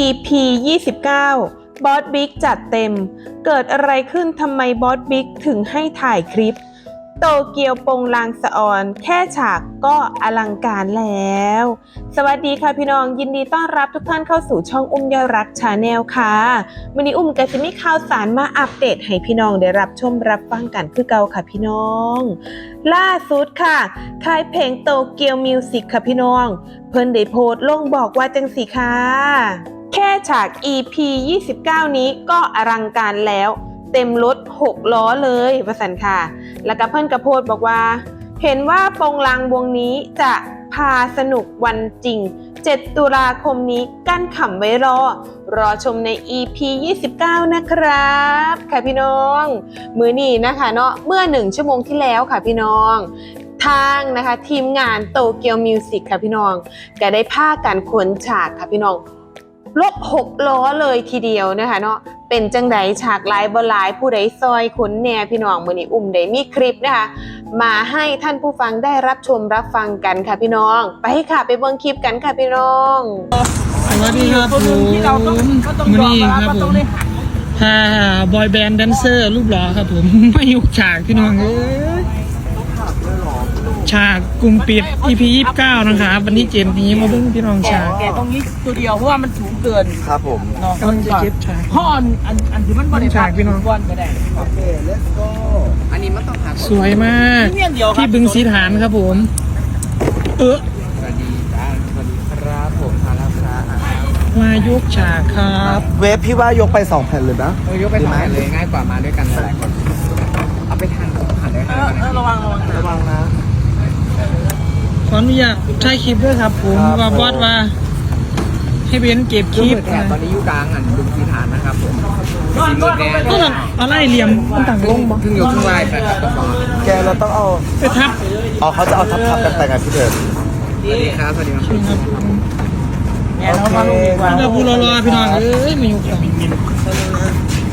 EP 29 บอสบิ๊กจัดเต็ม เกิดอะไรขึ้นทำไมบอสบิ๊กถึงให้ถ่ายคลิป โตเกียวปงลางสะออน แค่ฉากก็อลังการแล้ว สวัสดีค่ะพี่น้องยินดีต้อนรับทุกท่านเข้าสู่ช่องอุ้มยอรักชาแนลค่ะวันนี้อุ้มก็จะมีข่าวสารมาอัปเดตให้พี่น้องได้รับชมรับฟังกันคือเก่าค่ะพี่น้อง ล่าสุดค่ะค่ายเพลงโตเกียวมิวสิกค่ะพี่น้อง เพิ่นได้โพสต์ลงบอกว่าจังสิค่ะ แค่ฉาก EP 29 นี้ก็อลังการแล้ว เต็มรถ 6 ล้อเลยประสันค่ะ แล้วก็เพิ่อนกระโพสต์บอกว่า เห็นว่าโปงลางวงนี้จะพาสนุกวันจริง 7 ตุลาคมนี้กั้นขำไว้รอ รอชมใน EP 29 นะครับ ค่ะพี่น้อง มือนี้นะคะเนาะเมื่อ1ชั่วโมงที่แล้วค่ะพี่น้องทางนะคะทีมงานโตเกียวมิวสิกค่ะพี่น้องก็ได้ผ้ากันขนฉากค่ะพี่น้อง ลบหกล้อเลยทีเดียวนะคะเนาะเป็นจังไดฉากลายบลายผู้ใดซอยขนแหน่พี่น้องมือนี้อุ้มได้มีคลิปนะคะมาให้ท่านผู้ฟังได้รับชมรับฟังกันค่ะพี่น้อง ไปค่ะไปเบิ่งคลิปกันค่ะพี่น้องสวัสดีครับผคนหนึ่งมที่เราต้องก็ต้องมือยอมนี้รับครับว่าผต้อมงได้หักพาบอยแบนด์แดนเซอร์รูปหล่อครับผมมาอยู่ฉากพี่น้องเอ้ย ฉากกลุ่มปิด EP 29 นะครับ วันที่เจ็ดนี้มาเบิ่งพี่น้องแกฉากแกตรงนี้ตัวเดียวเพราะว่ามันสูงเกินครับผมเนาะกำลังจะเก็บฉากห้อนอันอันที่มันบริฉากพี่น้อง ก้อนก็ได้โอเค let's go อันนี้มันต้องหักสวยมากที่เนี่ยเดียวครับที่บึงสีฐานครับผม เออสวัสดีจ้าสวัสดีครับผมพาราพระมายกฉากครับ เวฟพี่ว่ายกไปสองแผ่นเลยนะเออยกไปสองแผ่นเลยง่ายกว่ามาด้วยกันหลายคน เอาไปทานผ่านได้ เออเออระวังระวัง ระวังนะ ข ออนุญาตถ่ายคลิปด้วยครับผมครับว่าบอสว่าให้เบนเก็บคคือลิปเปิดแถบตอนนี้อยู่กลางอะดุมทีฐานนะครับผมก้อนก้อนลงไปก็แบบอะไรเหลี่ยมมันต่างลงบ่ครึ่งยกครึ่งลายไปครับต้องแกเราต้องเอาไปทับอ๋อเขาจะเอาทับทับๆกันแต่งงานพี่เถิดสวัสดีครับสวัสดีครับครับเนี่ยเรามาลงดีกว่าเราพูดรอๆพี่น้องเอ้ยมาอยู่กัน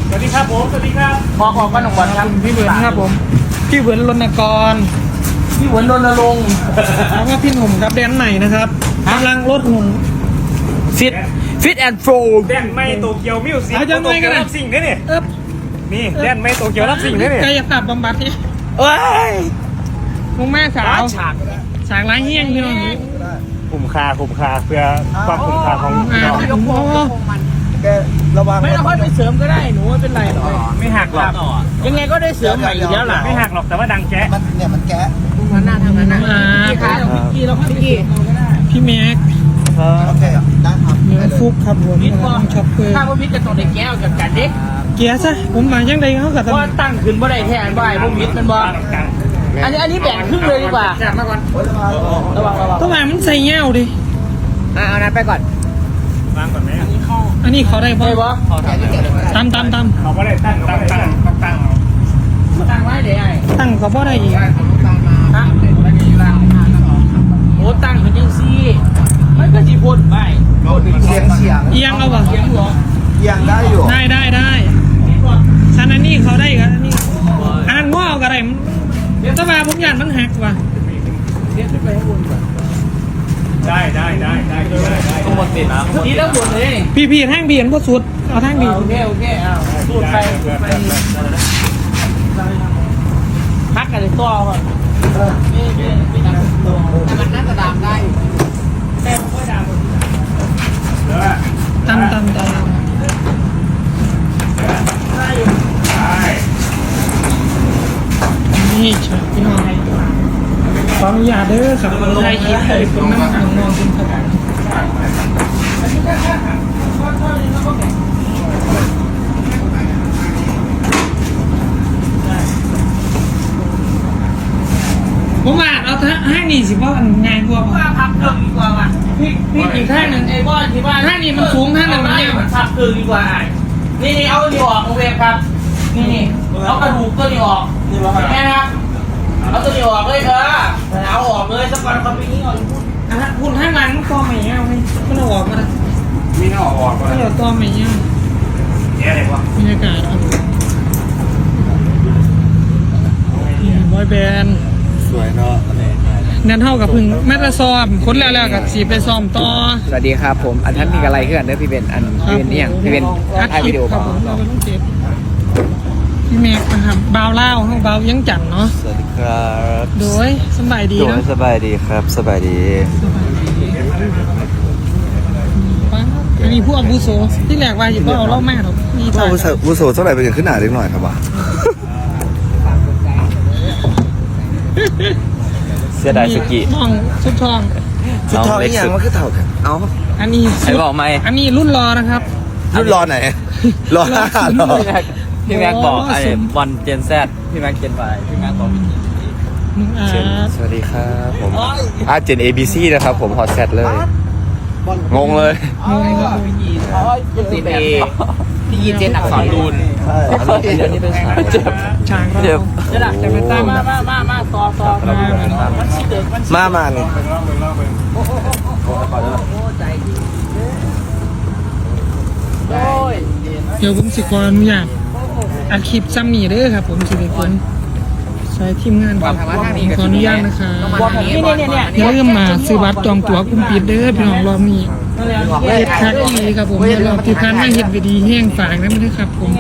สวัสดีครับผมสวัสดีครับพอขอก้อนหนุ่มบอลครับพี่เบิร์นครับผมพี่เบิร์นรณกร พี่หวนรณรงค์แล้วก็พี่หนุ่มครับแดนใหม่นะครับกำลังลดหุ่นฟิตฟิตแอนด์โฟร์แดนไม่โตเกียวมิวสิกเอาจังโตหน่อยก็เกียวได้รับสิ่งนี่นี่เอ๊บนี่แดนไม่โตเกียวรับสิ่งนี่นี่กายภาพบำบัดนี่เอ้ยมุงแม่สาวฉากสางร้ายเฮี้ยงพี่น้องคุ้มค่าคุ้มค่าเพื่อความคุ้มค่าของอ่าพี่น้องโอ้โหแกระวังไม่เราค่อยไปเสริมก็ได้หนูไม่เป็นไรหรอกไม่หักหรอกยังไงก็ได้เสริมใหม่อยู่แล้วล่ะไม่หักหรอกแต่ว่าดังแจ๊ะมันเนี่ยมันแกะ มันหน้าทางนั้นนะอ่า พี่คะพี่กี้เราพี่กี้พี่แม็กโอเคได้ครับเนื้อฟุกครับผมช็อปเปอร์ถ้าพวกมิตรจะต้องได้แก้วจากกันเด็กเกียร์ซะผมมายังไงเขากับเพราะว่าตั้งขึ้นบ่ได้แทนบ่ไอ้พวกมิตรมันบ่กันอันนี้อันนี้แบ่งครึ่งเลยดีกว่าแถบมาก่อนระวังระวังต้องมามันใส่เงี้ยวดิอะเอานั้นไปก่อนวางก่อนไหมอันนี้เขาได้บ่ได้บ่ตามตามตามเขาก็ได้ตั้งตั้งตั้งตั้งตั้งเอาตั้งไว้เดี๋ยวไอ้ตั้งเขาบ่ได้อีก ฮะโอ้ตั้งขึ้นจังซี่มันก็สิพ่นไป เสีย งเฉียงเอียงเอาบ่เสียงหรอเอียงได้อยู่ได้ได้ได้สันอันนี้เขาได้กันอันนี้อ่านง้อกับอะไรมันแต่ว่าผมอยากมันหักว่ะเสียงขึ้นไปข้างบนก่อนได้ได้ได้ได้ได้ได้ข้างบนติดแล้วทีแล้วบนเลยพี่พี่แท่งเบียนก็สุดเอาแท่งเบียนโอเคโอเคอ้าวสูดไปพักกันเลยตัวก่อนนี่นี่นี่นะแต่มันน่าจะดามได้แต่มันก็ดาม ตามตามตาม ได้อยู่ นี่ฉากพี่น้องขออนุญาต เด้อครับถ่ายคลิปให้คนนั่งข้างนอกคุณครับผมว่าเอาห้างนี่สิเพราะมันง่ายกว่าว่าพับเกินดีกว่าว่ะพี่พี่อีกท่าหนึ่งไอ้บอลที่บ้านท่านี้มันสูงท่าหนึ่งมันไม่ยาวพับเกินดีกว่าไอ้นี่นี่เอาตัวนี้ออกเอเวฟครับ นี่นี่เอากระดูกตัวนี้ออกแม่ครับ เอาตัวนี้ออกเลยเออเอาออกเลยสักวันเขาไปยิงออกอะคุณท่างนั้นมันก็ไม่ยาวไหมมันเอาออกมาแล้วมีหน้าออกก่อนไม่เอาตัวไม่ยาวแย่เลยวะบรรยากาศครับนี่บอยแบนด์สวยเนาะอันนี้นั่นเท่ากับพึ่งแม่แต่ซ้อมคนแล้วแล้วกับสีไปซ้อมต่อ สวัสดีครับผม อันท่านมีอะไรขึ้นเด้อพี่เบนอันพี่เบนเนี่ยพี่เบนอัดถ่ายคลิวิปดีโอครับก่อผมนเราก็ต้องเจ็บพี่แม็กนะครับบาวเล่าห้องบาวยังจันทร์เนาะสวัสดี ครับโดยสำบายดีโดยเนาะสบายดีครับสบายดีสบายดีปั๊บอันนี้ผู้อาวุโสที่แรกว่าอยู่ว่าเอาเล่าแม่หรอกมีว่าถ่ายวุโสวุโสเท่าไหร่เป็นขึ้นหนาเล็กหน่อยครับวะเสียดายสกิน้องชุดทองชุดทองนี่ยังมันคือเท่ากันเอาอันนี้ใครบอกไหมอันนี้รุ่นรอนะครับ รุ่นรอไหนรอห้ารอพี่แม็กพี่แม็กบอกโอ้ไอ้สมบอลเจนแซดพี่แม็กเจนไพี่แม็กบอก มึงอาสวัสดีครับผมอาเจน ABC นะครับ ผมฮอตแซดเลย งงเลย งงครับผมซีเอพี่ยีเจนอักษรดูนอันนี้เป็นฉากเจ็บช้างเราเจ็บจะหลักจะไปตั้งมามามามาต่อต่อมามามานี่เดี๋ยวผมสิขออนุญาตอัดคลิปซ้ำนี่เด้อครับผมสิเป็นคน ใช้ทีมงานครับผมขออนุญาตนะครับนี่เนี่ยเนี่ยอย่าลืมมาซื้อบัตรจองตั๋วกลุ่มปิดเด้อพี่น้องรอบนี้เฮ็ดคักอีหลีครับผมรอบที่ผ่านมาเฮ็ดไปดีแห้งฝากนะมันเด้อครับผม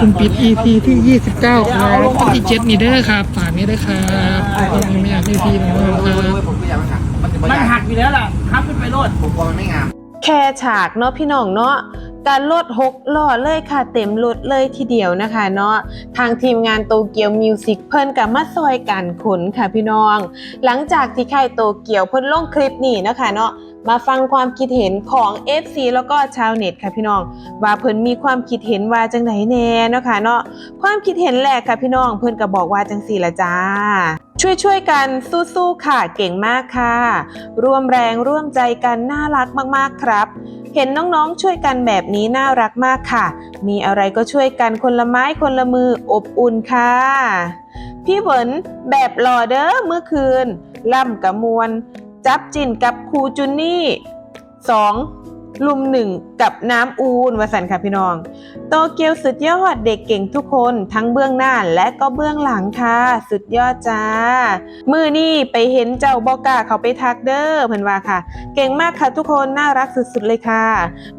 กลุ่มปิด EP ที่ 29ครับวันที่7นี่เด้อครับฝากนี่เด้อครับทุกคนยังไม่อยากให้พี่น้องครับมันหักอยู่แล้วล่ะหักขึ้นไปโลดผมกลัวมันไม่งามแค่ฉากเนาะพี่น้องเนาะ การลดหกล้อเลยค่ะ เต็มรถเลยทีเดียวนะคะเนาะทางทีมงานโตเกียวมิวสิกเพิ่นกับมาซอยกันขนค่ะพี่น้อง หลังจากที่ค่ายโตเกียวเพิ่นลงคลิปนี้นะคะเนาะมาฟังความคิดเห็นของ FC แล้วก็ชาวเน็ตค่ะพี่น้อง ว่าเพิ่นมีความคิดเห็นว่าจังไหนแน่เนาะค่ะเนาะความคิดเห็นแรกค่ะพี่น้องเพิ่นก็บอกว่าจังสี่ละจ้า ช่วยๆกันสู้ๆค่ะเก่งมากค่ะ ร่วมแรงร่วมใจกันน่ารักมากๆครับ เห็นน้องๆช่วยกันแบบนี้น่ารักมากค่ะ มีอะไรก็ช่วยกันคนละไม้คนละมืออบอุ่นค่ะ พี่เหวินแบบหล่อเด้อเมื่อคืน ล่ำกับมวลจับจินกับครูจุนนี่ 2. ลุมหนึ่งกับน้ำอูนวสันค่ะพี่น้อง โตเกียวสุดยอดเด็กเก่งทุกคนทั้งเบื้องหน้าและก็เบื้องหลังค่ะ สุดยอดจ้า มือนี่ไปเห็นเจ้าบอกาเขาไปทักเด้อเพิ่นว่าค่ะ เก่งมากค่ะทุกคนน่ารักสุดๆเลยค่ะ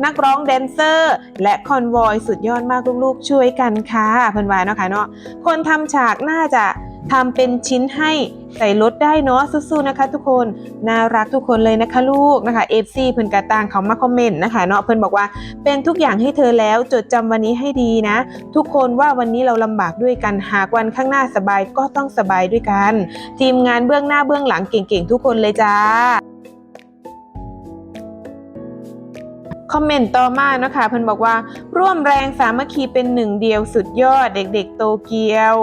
นักร้องแดนเซอร์ และคอนวอยสุดยอดมากลูกๆช่วยกันค่ะเพิ่นว่าเนาะค่ะเนาะคนทำฉากน่าจะ ทำเป็นชิ้นให้ใส่รถได้เนาะสู้ๆนะคะ ทุกคนน่ารักทุกคนเลยนะคะลูกนะคะ FC เพิ่นกระตางเขามาคอมเมนต์นะคะเนาะเพิ่นบอกว่าเป็นทุกอย่างให้เธอแล้วจดจำวันนี้ให้ดีนะ ทุกคนว่าวันนี้เราลำบากด้วยกันหากวันข้างหน้าสบายก็ต้องสบายด้วยกัน ทีมงานเบื้องหน้าเบื้องหลังเก่งๆ ทุกคนเลยจ้า คอมเมนต์ต่อมาเนาะคะเพิ่นบอกว่าร่วมแรงสามัคคีเป็นหนึ่งเดียวสุดยอดเด็กๆโตเกียว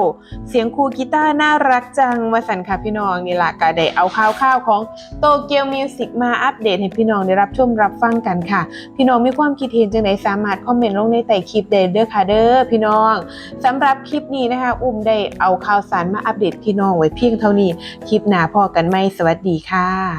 เสียงครูกีตาร์น่ารักจังวสันค่ะพี่น้องนี่ละก็ได้เอาข่าวๆของโตเกียวมิวสิกมาอัปเดตให้พี่น้องได้รับชมรับฟังกันค่ะ พี่น้องมีความคิดเห็นจังไหนสามารถคอมเมนต์ลงในใต้คลิปได้เด้อค่ะเด้อพี่น้องสำหรับคลิปนี้นะคะ อุ้มได้เอาข่าวสารมาอัปเดตพี่น้องไว้เพียงเท่านี้คลิปหน้าพอกันไหมสวัสดีค่ะ